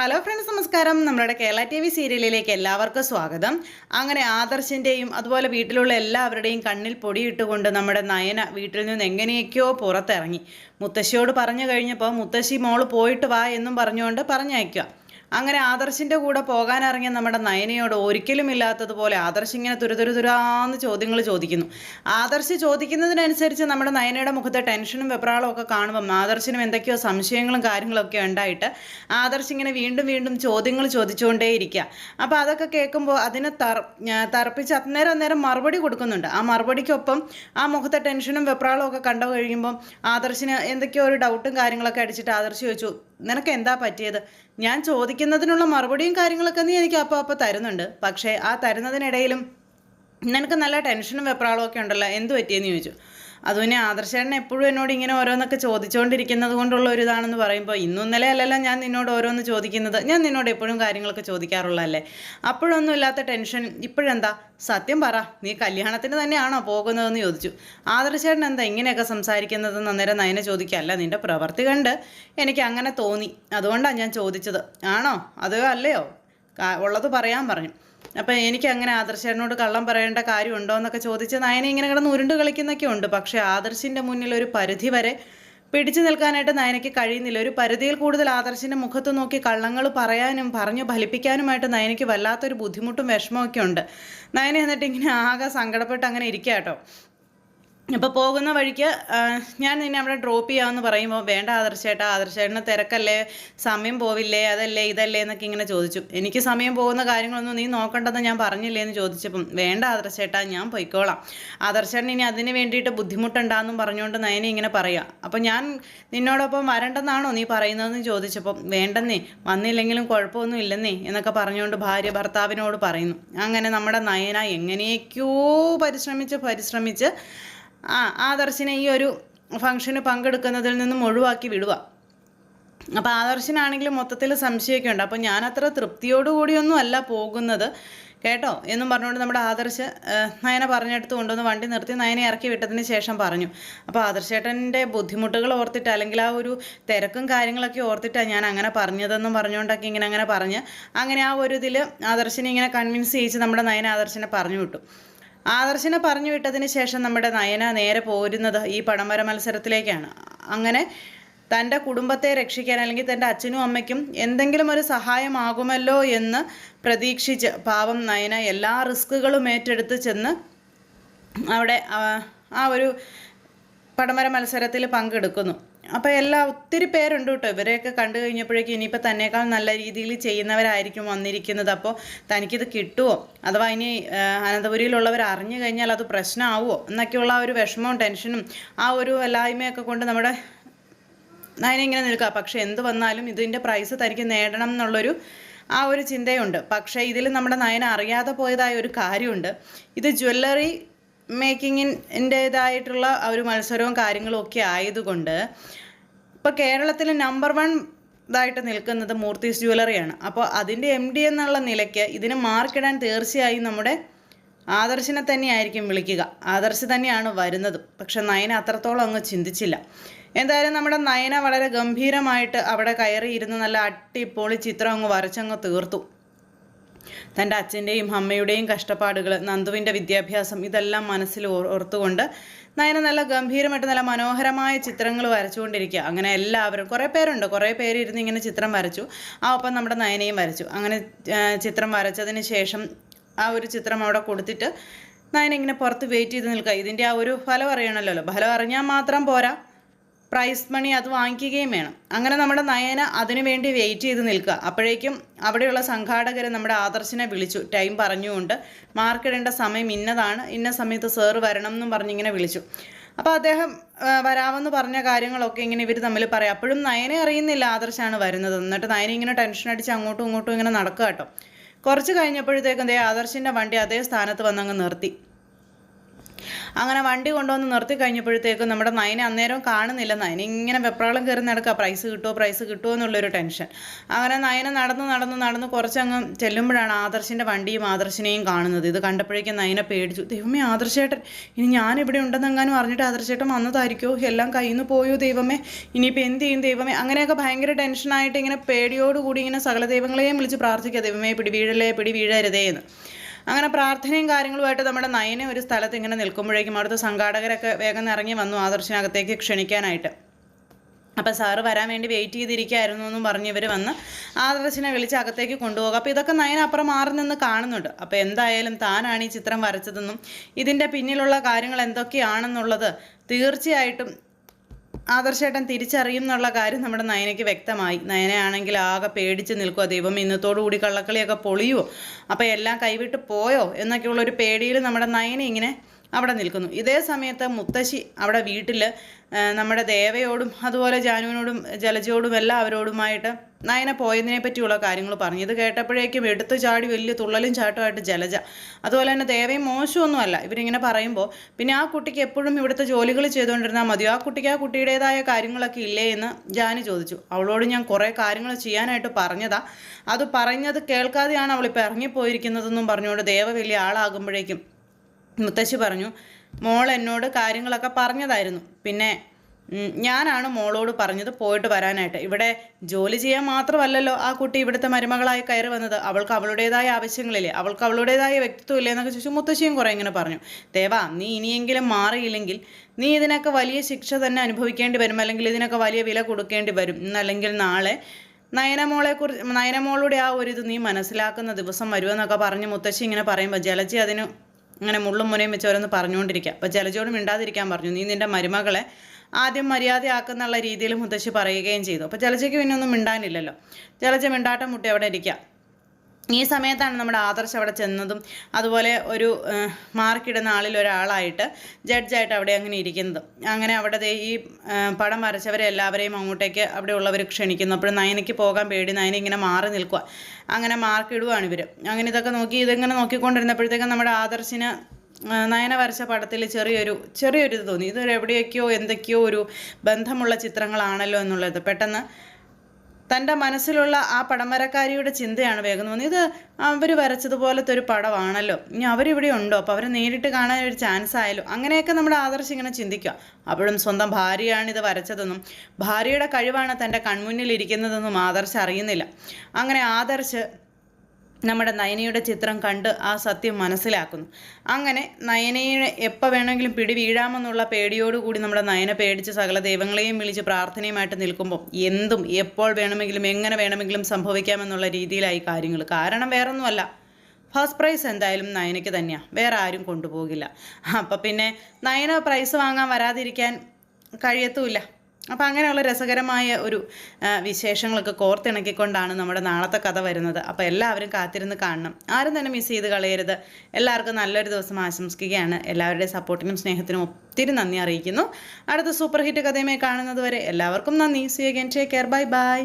Hello friends നമസ്കാരം. നമ്മുടെ Kerala T V സീരിയലിലേക്ക് എല്ലാവർക്കും സ്വാഗതം. അങ്ങനെ ആദർശിന്റെയും അതുപോലെ വീട്ടിലുള്ള എല്ലാവരുടെയും കണ്ണിൽ പൊടിയിട്ടുകൊണ്ട് നമ്മുടെ നയന വീട്ടിൽ നിന്ന് എങ്ങനെയൊക്കെയോ പുറത്തിറങ്ങി. മുത്തശ്ശിയോട് പറഞ്ഞു കഴിഞ്ഞപ്പോൾ മുത്തശ്ശി മോൾ പോയിട്ട് വാ എന്നും പറഞ്ഞുകൊണ്ട് പറഞ്ഞയക്കുക. അങ്ങനെ ആദർശിന്റെ കൂടെ പോകാനിറങ്ങിയ നമ്മുടെ നയനയോട് ഒരിക്കലും ഇല്ലാത്തതുപോലെ ആദർശ് ഇങ്ങനെ തുരുതുരുതുരാന്ന് ചോദ്യങ്ങൾ ചോദിക്കുന്നു. ആദർശ് ചോദിക്കുന്നതിനനുസരിച്ച് നമ്മുടെ നയനയുടെ മുഖത്തെ ടെൻഷനും വെപ്രാളവും ഒക്കെ കാണുമ്പം ആദർശിനും എന്തൊക്കെയോ സംശയങ്ങളും കാര്യങ്ങളൊക്കെ ഉണ്ടായിട്ട് ആദർശ് ഇങ്ങനെ വീണ്ടും വീണ്ടും ചോദ്യങ്ങൾ ചോദിച്ചുകൊണ്ടേയിരിക്കുക അപ്പോൾ അതൊക്കെ കേൾക്കുമ്പോൾ അതിനെ തർ തറപ്പിച്ച് അന്നേരം അന്നേരം മറുപടി കൊടുക്കുന്നുണ്ട്. ആ മറുപടിക്കൊപ്പം ആ മുഖത്തെ ടെൻഷനും വെപ്രാളവും ഒക്കെ കണ്ടു കഴിയുമ്പം ആദർശിന് എന്തൊക്കെയോ ഒരു ഡൗട്ടും കാര്യങ്ങളൊക്കെ അടിച്ചിട്ട് ആദർശ് ചോദിച്ചു നിനക്ക് എന്താ പറ്റിയത്? ഞാൻ ചോദിക്കുന്നതിനുള്ള മറുപടിയും കാര്യങ്ങളൊക്കെ നീ എനിക്ക് അപ്പോൾ അപ്പോൾ തരുന്നുണ്ട്. പക്ഷേ ആ തരുന്നതിനിടയിലും നിനക്ക് നല്ല ടെൻഷനും വെപ്രാളവും ഒക്കെ ഉണ്ടല്ലോ. എന്ത് പറ്റിയെന്ന് ചോദിച്ചു. അതുപിന്നെ ആദർശേട്ടൻ എപ്പോഴും എന്നോട് ഇങ്ങനെ ഓരോന്നൊക്കെ ചോദിച്ചുകൊണ്ടിരിക്കുന്നത് കൊണ്ടുള്ള ഒരു ഇതാണെന്ന് പറയുമ്പോൾ ഇന്നും ഇന്നലെ അല്ലല്ലോ ഞാൻ നിന്നോട് ഓരോന്ന് ചോദിക്കുന്നത്. ഞാൻ നിന്നോട് എപ്പോഴും കാര്യങ്ങളൊക്കെ ചോദിക്കാറുള്ളതല്ലേ? അപ്പോഴൊന്നും ഇല്ലാത്ത ടെൻഷൻ. ഇപ്പോഴെന്താ? സത്യം പറ. നീ കല്യാണത്തിന് തന്നെയാണോ പോകുന്നതെന്ന് ചോദിച്ചു. ആദർശേട്ടൻ എന്താ ഇങ്ങനെയൊക്കെ സംസാരിക്കുന്നതെന്ന് അന്നേരം നയനെ ചോദിക്കുകയല്ല നിന്റെ പ്രവൃത്തി കണ്ട് എനിക്ക് അങ്ങനെ തോന്നി. അതുകൊണ്ടാണ് ഞാൻ ചോദിച്ചത്. ആണോ? അതോ അല്ലയോ? ഉള്ളത് പറയാൻ പറഞ്ഞു. അപ്പം എനിക്ക് അങ്ങനെ ആദർശനോട് കള്ളം പറയേണ്ട കാര്യമുണ്ടോ എന്നൊക്കെ ചോദിച്ച് നയനെ ഇങ്ങനെ കിടന്ന് ഉരുണ്ട് കളിക്കുന്നൊക്കെ ഉണ്ട്. പക്ഷേ ആദർശിന്റെ മുന്നിൽ ഒരു പരിധി വരെ പിടിച്ചു നിൽക്കാനായിട്ട് നയനയ്ക്ക് കഴിയുന്നില്ല. ഒരു പരിധിയിൽ കൂടുതൽ ആദർശിന്റെ മുഖത്ത് നോക്കി കള്ളങ്ങൾ പറയാനും പറഞ്ഞു ഫലിപ്പിക്കാനുമായിട്ട് നയനയ്ക്ക് വല്ലാത്തൊരു ബുദ്ധിമുട്ടും വിഷമമൊക്കെ ഉണ്ട്. നയന എന്നിട്ട് ഇങ്ങനെ ആകെ സങ്കടപ്പെട്ട് അങ്ങനെ ഇരിക്കുക കേട്ടോ. അപ്പോൾ പോകുന്ന വഴിക്ക് ഞാൻ നിന്നെ അവിടെ ഡ്രോപ്പ് ചെയ്യാമെന്ന് പറയുമ്പോൾ വേണ്ട ആദർശേട്ടാ ആദർശേട്ടന് തിരക്കല്ലേ സമയം പോവില്ലേ അതല്ലേ ഇതല്ലേ എന്നൊക്കെ ഇങ്ങനെ ചോദിച്ചു. എനിക്ക് സമയം പോകുന്ന കാര്യങ്ങളൊന്നും നീ നോക്കണ്ടെന്ന് ഞാൻ പറഞ്ഞില്ലേ എന്ന് ചോദിച്ചപ്പം വേണ്ട ആദർശേട്ടാ ഞാൻ പൊയ്ക്കോളാം. ആദർശേട്ടൻ ഇനി അതിന് വേണ്ടിയിട്ട് ബുദ്ധിമുട്ടുണ്ടാന്നും പറഞ്ഞുകൊണ്ട് നയനെ ഇങ്ങനെ പറയാം. അപ്പോൾ ഞാൻ നിന്നോടൊപ്പം വരണ്ടെന്നാണോ നീ പറയുന്നതെന്ന് ചോദിച്ചപ്പം വേണ്ടെന്നേ വന്നില്ലെങ്കിലും കുഴപ്പമൊന്നും ഇല്ലെന്നേ എന്നൊക്കെ പറഞ്ഞുകൊണ്ട് ഭാര്യ ഭർത്താവിനോട് പറയുന്നു. അങ്ങനെ നമ്മുടെ നയന എങ്ങനെയൊക്കെയോ പരിശ്രമിച്ച് പരിശ്രമിച്ച് ആ ആദർശിനെ ഈ ഒരു ഫംഗ്ഷന് പങ്കെടുക്കുന്നതിൽ നിന്നും ഒഴിവാക്കി വിടുക. അപ്പോൾ ആദർശനാണെങ്കിൽ മൊത്തത്തിൽ സംശയമൊക്കെ ഉണ്ട് അപ്പോൾ ഞാൻ അത്ര തൃപ്തിയോടുകൂടിയൊന്നും അല്ല പോകുന്നത്. കേട്ടോ? എന്നും പറഞ്ഞുകൊണ്ട് നമ്മുടെ ആദർശ് നയനെ പറഞ്ഞെടുത്ത് കൊണ്ടുവന്ന് വണ്ടി നിർത്തി നയനെ ഇറക്കി വിട്ടതിന് ശേഷം പറഞ്ഞു. അപ്പോൾ ആദർശേട്ടന്റെ ബുദ്ധിമുട്ടുകൾ ഓർത്തിട്ട് അല്ലെങ്കിൽ ആ ഒരു തിരക്കും കാര്യങ്ങളൊക്കെ ഓർത്തിട്ടാണ് ഞാൻ അങ്ങനെ പറഞ്ഞതെന്നും പറഞ്ഞുകൊണ്ടൊക്കെ ഇങ്ങനെ അങ്ങനെ പറഞ്ഞ് അങ്ങനെ ആ ഒരു ഇതിൽ ആദർശിനെ ഇങ്ങനെ കൺവിൻസ് ചെയ്യിച്ച് നമ്മുടെ നയന ആദർശനെ പറഞ്ഞു വിട്ടു. ആദർശനെ പറഞ്ഞു വിട്ടതിന് ശേഷം നമ്മുടെ നയന നേരെ പോരുന്നത് ഈ പടംവര മത്സരത്തിലേക്കാണ്. അങ്ങനെ തന്റെ കുടുംബത്തെ രക്ഷിക്കാൻ അല്ലെങ്കിൽ തന്റെ അച്ഛനും അമ്മയ്ക്കും എന്തെങ്കിലും ഒരു സഹായമാകുമല്ലോ എന്ന് പ്രതീക്ഷിച്ച് പാവം നയന എല്ലാ റിസ്കുകളും ഏറ്റെടുത്ത് ചെന്ന് അവിടെ ആ, ഒരു പടമര മത്സരത്തിൽ പങ്കെടുക്കുന്നു. അപ്പോൾ എല്ലാ ഒത്തിരി പേരുണ്ട് കേട്ടോ. ഇവരെയൊക്കെ കണ്ടു കഴിഞ്ഞപ്പോഴേക്കും ഇനിയിപ്പോൾ തന്നേക്കാൾ നല്ല രീതിയിൽ ചെയ്യുന്നവരായിരിക്കും വന്നിരിക്കുന്നത്. അപ്പോൾ തനിക്കിത് കിട്ടുമോ അഥവാ ഇനി അനന്തപുരിയിലുള്ളവർ അറിഞ്ഞു കഴിഞ്ഞാൽ അത് പ്രശ്നമാവുമോ എന്നൊക്കെയുള്ള ആ ഒരു വിഷമവും ടെൻഷനും ആ ഒരു എല്ലായ്മയൊക്കെ കൊണ്ട് നമ്മുടെ നയന ഇങ്ങനെ നിൽക്കുക പക്ഷേ എന്ത് വന്നാലും ഇതിന്റെ പ്രൈസ് തനിക്ക് നേടണം എന്നുള്ളൊരു ആ ഒരു ചിന്തയുണ്ട്. പക്ഷേ ഇതിൽ നമ്മുടെ നയന അറിയാതെ പോയതായ ഒരു കാര്യമുണ്ട്. ഇത് ജ്വല്ലറി മേക്കിങ്ങിന്റേതായിട്ടുള്ള ഒരു മത്സരവും കാര്യങ്ങളും ഒക്കെ ആയതുകൊണ്ട് ഇപ്പോൾ കേരളത്തിൽ നമ്പർ വൺ ഇതായിട്ട് നിൽക്കുന്നത് മൂർത്തീസ് ജ്വല്ലറിയാണ് അപ്പോൾ അതിന്റെ എം ഡി എന്നുള്ള നിലയ്ക്ക് ഇതിന് മാർക്കിടാൻ തീർച്ചയായും നമ്മുടെ ആദർശിനെ തന്നെയായിരിക്കും വിളിക്കുക. ആദർശ് തന്നെയാണ് വരുന്നത്. പക്ഷെ നയന അത്രത്തോളം അങ്ങ് ചിന്തിച്ചില്ല. എന്തായാലും നമ്മുടെ നയന വളരെ ഗംഭീരമായിട്ട് അവിടെ കയറിയിരുന്ന് നല്ല അട്ടിപ്പൊളി ചിത്രം അങ്ങ് വരച്ചങ്ങ് തീർത്തു. തന്റെ അച്ഛന്റെയും അമ്മയുടെയും കഷ്ടപ്പാടുകൾ നന്ദുവിന്റെ വിദ്യാഭ്യാസം ഇതെല്ലാം മനസ്സിൽ ഓർ- ഓർത്തുകൊണ്ട് നയന നല്ല ഗംഭീരമായിട്ട് നല്ല മനോഹരമായ ചിത്രങ്ങൾ വരച്ചുകൊണ്ടിരിക്കുക. അങ്ങനെ എല്ലാവരും കുറേ പേരുണ്ട് കുറേ പേര് ഇരുന്ന് ഇങ്ങനെ ചിത്രം വരച്ചു. ആ ഒപ്പം നമ്മുടെ നയനയും വരച്ചു. അങ്ങനെ ചിത്രം വരച്ചതിന് ശേഷം ആ ഒരു ചിത്രം അവിടെ കൊടുത്തിട്ട് നയന ഇങ്ങനെ പുറത്ത് വെയിറ്റ് ചെയ്ത് നിൽക്കുക. ഇതിന്റെ ആ ഒരു ഫലം അറിയണമല്ലോ. ഫലം അറിഞ്ഞാൽ മാത്രം പോരാ. പ്രൈസ് മണി അത് വാങ്ങിക്കുകയും വേണം. അങ്ങനെ നമ്മുടെ നയന അതിനു വേണ്ടി വെയിറ്റ് ചെയ്ത് നിൽക്കുക. അപ്പോഴേക്കും അവിടെയുള്ള സംഘാടകർ നമ്മുടെ ആദർശിനെ വിളിച്ചു. ടൈം പറഞ്ഞുകൊണ്ട് മാർക്കിടേണ്ട സമയം ഇന്നതാണ്. ഇന്ന സമയത്ത് സാറ് വരണം എന്നും പറഞ്ഞിങ്ങനെ വിളിച്ചു. അപ്പോൾ അദ്ദേഹം വരാമെന്ന് പറഞ്ഞ കാര്യങ്ങളൊക്കെ ഇങ്ങനെ ഇവർ തമ്മിൽ പറയാം. അപ്പോഴും നയനെ അറിയുന്നില്ല ആദർശാണ് വരുന്നത്. എന്നിട്ട് നയനെ ഇങ്ങനെ ടെൻഷൻ അടിച്ച് അങ്ങോട്ടും ഇങ്ങോട്ടും ഇങ്ങനെ നടക്കുക കേട്ടോ. കുറച്ച് കഴിഞ്ഞപ്പോഴത്തേക്കും ദേ ആദർശിന്റെ വണ്ടി അതേ സ്ഥാനത്ത് വന്നങ്ങ് നിർത്തി. അങ്ങനെ വണ്ടി കൊണ്ടുവന്ന് നിർത്തി കഴിഞ്ഞപ്പോഴത്തേക്കും നമ്മുടെ നയനെ അന്നേരം കാണുന്നില്ല. നയന ഇങ്ങനെ വെപ്രാളം കയറി നടക്കുക പ്രൈസ് കിട്ടുമോ പ്രൈസ് കിട്ടുമോ എന്നുള്ളൊരു ടെൻഷൻ അങ്ങനെ നയന നടന്ന് നടന്ന് നടന്ന് കുറച്ചങ്ങ് ചെല്ലുമ്പോഴാണ് ആദർശിന്റെ വണ്ടിയും ആദർശിനെയും കാണുന്നത്. ഇത് കണ്ടപ്പോഴേക്കും നയന പേടിച്ചു. ദൈവമേ ആദർശേട്ടൻ ഇനി ഞാനിവിടെ ഉണ്ടെന്നെങ്ങാനും അറിഞ്ഞിട്ട് ആദർശേട്ടൻ വന്നതായിരിക്കുമോ എല്ലാം കയ്യിൽ നിന്ന് പോയോ ദൈവമേ? ഇനിയിപ്പോൾ എന്ത് ചെയ്യും ദൈവമേ? അങ്ങനെയൊക്കെ ഭയങ്കര ടെൻഷനായിട്ട് ഇങ്ങനെ പേടിയോടുകൂടി ഇങ്ങനെ സകല ദൈവങ്ങളെയും വിളിച്ച് പ്രാർത്ഥിക്കുക ദൈവമേ പിടി വീഴലേ പിടി വീഴരുതേ എന്ന് അങ്ങനെ പ്രാർത്ഥനയും കാര്യങ്ങളുമായിട്ട് നമ്മുടെ നയനെ ഒരു സ്ഥലത്ത് ഇങ്ങനെ നിൽക്കുമ്പോഴേക്കും അവിടുത്തെ സംഘാടകരൊക്കെ വേഗം ഇറങ്ങി വന്നു ആദർശനകത്തേക്ക് ക്ഷണിക്കാനായിട്ട്. അപ്പോൾ സാറ് വരാൻ വേണ്ടി വെയിറ്റ് ചെയ്തിരിക്കുകയായിരുന്നു എന്നും പറഞ്ഞ് ഇവർ വന്ന് ആദർശിനെ വിളിച്ച് അകത്തേക്ക് കൊണ്ടുപോകും. അപ്പോൾ ഇതൊക്കെ നയനപ്പുറം മാറി നിന്ന് കാണുന്നുണ്ട്. അപ്പോൾ എന്തായാലും താനാണ് ഈ ചിത്രം വരച്ചതെന്നും ഇതിന്റെ പിന്നിലുള്ള കാര്യങ്ങൾ എന്തൊക്കെയാണെന്നുള്ളത് തീർച്ചയായിട്ടും ആദർശേട്ടൻ തിരിച്ചറിയും എന്നുള്ള കാര്യം നമ്മുടെ നയനയ്ക്ക് വ്യക്തമായി. നയനയാണെങ്കിൽ ആകെ പേടിച്ച് നിൽക്കുക ദൈവം ഇന്നത്തോടു കൂടി കള്ളക്കളിയൊക്കെ പൊളിയുമോ അപ്പോൾ എല്ലാം കൈവിട്ട് പോയോ? എന്നൊക്കെയുള്ളൊരു പേടിയിൽ നമ്മുടെ നയന ഇങ്ങനെ അവിടെ നിൽക്കുന്നു. ഇതേ സമയത്ത് മുത്തശ്ശി അവിടെ വീട്ടിൽ നമ്മുടെ ദേവയോടും അതുപോലെ ജാനുവിനോടും ജലജയോടും എല്ലാവരോടുമായിട്ട് നയന പോയതിനെ പറ്റിയുള്ള കാര്യങ്ങൾ പറഞ്ഞു. ഇത് കേട്ടപ്പോഴേക്കും എടുത്തു ചാടി വലിയ തുള്ളലും ചാട്ടമായിട്ട് ജലജ. അതുപോലെ തന്നെ ദേവയും മോശമൊന്നുമല്ല. ഇവരിങ്ങനെ പറയുമ്പോൾ പിന്നെ ആ കുട്ടിക്ക് എപ്പോഴും ഇവിടുത്തെ ജോലികൾ ചെയ്തുകൊണ്ടിരുന്നാൽ മതിയോ ആ കുട്ടിക്ക് ആ കുട്ടിയുടേതായ കാര്യങ്ങളൊക്കെ ഇല്ലേ? എന്ന് ജാനു ചോദിച്ചു. അവളോട് ഞാൻ കുറേ കാര്യങ്ങൾ ചെയ്യാനായിട്ട് പറഞ്ഞതാ. അത് പറഞ്ഞത് കേൾക്കാതെയാണ് അവളിപ്പോൾ ഇറങ്ങിപ്പോയിരിക്കുന്നതെന്നും പറഞ്ഞുകൊണ്ട് ദേവ വലിയ ആളാകുമ്പോഴേക്കും മുത്തശ്ശി പറഞ്ഞു മോൾ എന്നോട് കാര്യങ്ങളൊക്കെ പറഞ്ഞതായിരുന്നു. പിന്നെ ഞാനാണ് മോളോട് പറഞ്ഞത് പോയിട്ട് വരാനായിട്ട്. ഇവിടെ ജോലി ചെയ്യാൻ മാത്രമല്ലല്ലോ ആ കുട്ടി ഇവിടുത്തെ മരുമകളായി കയറി വന്നത്. അവൾക്ക് അവളുടേതായ ആവശ്യങ്ങളില്ലേ അവൾക്ക് അവളുടേതായ വ്യക്തിത്വം ഇല്ലേ എന്നൊക്കെ ചോദിച്ചു മുത്തശ്ശിയും കുറേ ഇങ്ങനെ പറഞ്ഞു. ദേവാ നീ ഇനിയെങ്കിലും മാറിയില്ലെങ്കിൽ നീ ഇതിനൊക്കെ വലിയ ശിക്ഷ തന്നെ അനുഭവിക്കേണ്ടി വരും അല്ലെങ്കിൽ ഇതിനൊക്കെ വലിയ വില കൊടുക്കേണ്ടി വരും. ഇന്നല്ലെങ്കിൽ നാളെ നയനമോളെ കുറിച്ച് നയനമോളുടെ ആ ഒരു ഇത് നീ മനസ്സിലാക്കുന്ന ദിവസം വരുമെന്നൊക്കെ പറഞ്ഞ് മുത്തശ്ശി ഇങ്ങനെ പറയുമ്പോൾ ജലജി അതിന് അങ്ങനെ മുള്ളും മുനയും വെച്ച് ഓരോന്ന് പറഞ്ഞുകൊണ്ടിരിക്കുക. അപ്പോൾ ജലജോട് മിണ്ടാതിരിക്കാൻ പറഞ്ഞു. നീ നിന്റെ മരുമകളെ ആദ്യം മര്യാദയാക്കുന്നുള്ള രീതിയിൽ മുത്തശ്ശി പറയുകയും ചെയ്തു. അപ്പോൾ ജലജയ്ക്ക് പിന്നെ ഒന്നും മിണ്ടാനില്ലല്ലോ. ജലജ മിണ്ടാട്ടം മുട്ടി അവിടെ ഇരിക്കുക. ഈ സമയത്താണ് നമ്മുടെ ആദർശ് അവിടെ ചെന്നതും അതുപോലെ ഒരു മാർക്കിടുന്ന ആളിൽ ഒരാളായിട്ട് ജഡ്ജായിട്ട് അവിടെ അങ്ങനെ ഇരിക്കുന്നതും. അങ്ങനെ അവിടെ ഈ പടം വരച്ചവരെ എല്ലാവരെയും അങ്ങോട്ടേക്ക് അവിടെ ഉള്ളവർ ക്ഷണിക്കുന്നു. അപ്പോൾ നയനയ്ക്ക് പോകാൻ പേടി നയന ഇങ്ങനെ മാറി നിൽക്കുക അങ്ങനെ മാർക്ക് ഇടുവാണ് ഇവർ അങ്ങനെ ഇതൊക്കെ നോക്കി ഇതിങ്ങനെ നോക്കിക്കൊണ്ടിരുന്നപ്പോഴത്തേക്കും നമ്മുടെ ആദർശിന് നയന വരച്ച പടത്തിൽ ചെറിയൊരു ചെറിയൊരു ഇത് തോന്നി. ഇതൊരു എവിടെയൊക്കെയോ എന്തൊക്കെയോ ഒരു ബന്ധമുള്ള ചിത്രങ്ങളാണല്ലോ എന്നുള്ളത്. പെട്ടെന്ന് തന്റെ മനസ്സിലുള്ള ആ പടംവരക്കാരിയുടെ ചിന്തയാണ് വേഗം തോന്നി ഇത് അവർ വരച്ചതുപോലത്തെ ഒരു പടമാണല്ലോ. ഇനി അവരിവിടെ ഉണ്ടോ? അപ്പോൾ അവരെ നേരിട്ട് കാണാൻ ഒരു ചാൻസ് ആയാലും അങ്ങനെയൊക്കെ നമ്മുടെ ആദർശം ഇങ്ങനെ ചിന്തിക്കുക. അപ്പോഴും സ്വന്തം ഭാര്യയാണ് ഇത് വരച്ചതെന്നും ഭാര്യയുടെ കഴിവാണ് തന്റെ കൺമുന്നിൽ ഇരിക്കുന്നതെന്നും ആദർശ് അറിയുന്നില്ല. അങ്ങനെ ആദർശ് നമ്മുടെ നയനയുടെ ചിത്രം കണ്ട് ആ സത്യം മനസ്സിലാക്കുന്നു. അങ്ങനെ നയനയെ എപ്പോൾ വേണമെങ്കിലും പിടി വീഴാമെന്നുള്ള പേടിയോടുകൂടി നമ്മുടെ നയന പേടിച്ച് സകല ദൈവങ്ങളെയും വിളിച്ച് പ്രാർത്ഥനയുമായിട്ട് നിൽക്കുമ്പോൾ എന്തും എപ്പോൾ വേണമെങ്കിലും എങ്ങനെ വേണമെങ്കിലും സംഭവിക്കാമെന്നുള്ള രീതിയിലായി കാര്യങ്ങൾ കാരണം വേറൊന്നുമല്ല. ഫസ്റ്റ് പ്രൈസ് എന്തായാലും നയനയ്ക്ക് തന്നെയാണ് വേറെ ആരും കൊണ്ടുപോകില്ല. അപ്പം പിന്നെ നയന പ്രൈസ് വാങ്ങാൻ വരാതിരിക്കാൻ കഴിയത്തുമില്ല അപ്പോൾ അങ്ങനെയുള്ള രസകരമായ ഒരു വിശേഷങ്ങളൊക്കെ കോർത്തിണക്കിക്കൊണ്ടാണ് നമ്മുടെ നാളത്തെ കഥ വരുന്നത്. അപ്പോൾ എല്ലാവരും കാത്തിരുന്ന് കാണണം. ആരും തന്നെ മിസ് ചെയ്ത് കളയരുത്. എല്ലാവർക്കും നല്ലൊരു ദിവസം ആശംസിക്കുകയാണ്. എല്ലാവരുടെയും സപ്പോർട്ടിനും സ്നേഹത്തിനും ഒത്തിരി നന്ദി അറിയിക്കുന്നു. അടുത്ത സൂപ്പർ ഹിറ്റ് കഥയുമായി കാണുന്നത് വരെ എല്ലാവർക്കും നന്ദി. See again take care bye bye